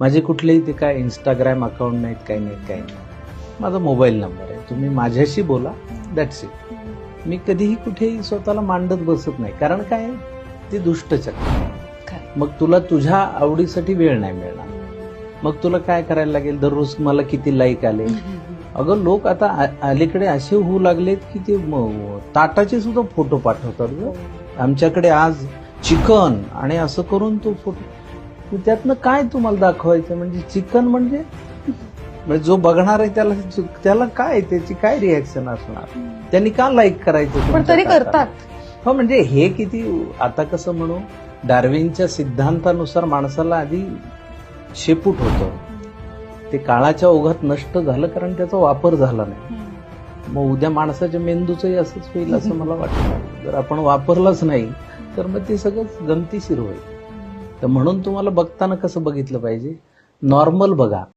माझे कुठलेही ते काय इंस्टाग्राम अकाउंट नाहीत काही नाहीत काही नाही माझा मोबाईल नंबर आहे. तुम्ही माझ्याशी बोला दॅट्स इट मी कधीही कुठेही स्वतःला मांडत बसत नाही. कारण काय? ते दुष्टचक्र. मग तुला तुझ्या आवडीसाठी वेळ नाही मिळणार. मग तुला काय करायला लागेल? दररोज मला किती लाईक आले? अगं लोक आता अलीकडे असे होऊ लागलेत की ते ताटाचे सुद्धा फोटो पाठवतात ग. आमच्याकडे आज चिकन आणि असं करून तो फोटो त्यातनं काय तुम्हाला दाखवायचं? म्हणजे चिकन म्हणजे? म्हणजे जो बघणार आहे त्याला त्याला काय त्याची काय रिॲक्शन असणार? त्यांनी का लाईक करायचं पण तरी? करतात. हो म्हणजे हे किती आता कसं म्हणू डार्विनच्या सिद्धांतानुसार माणसाला आधी शेपूट होतं. ते काळाच्या ओघात नष्ट झालं कारण त्याचा वापर झाला नाही. मग उद्या माणसाच्या मेंदूचंही असंच होईल असं मला वाटतं. जर आपण वापरलंच नाही तर मग ते सगळं गमतीशीर होईल. तर म्हणून तुम्हाला बघताना कसं बघितलं पाहिजे? नॉर्मल बघा.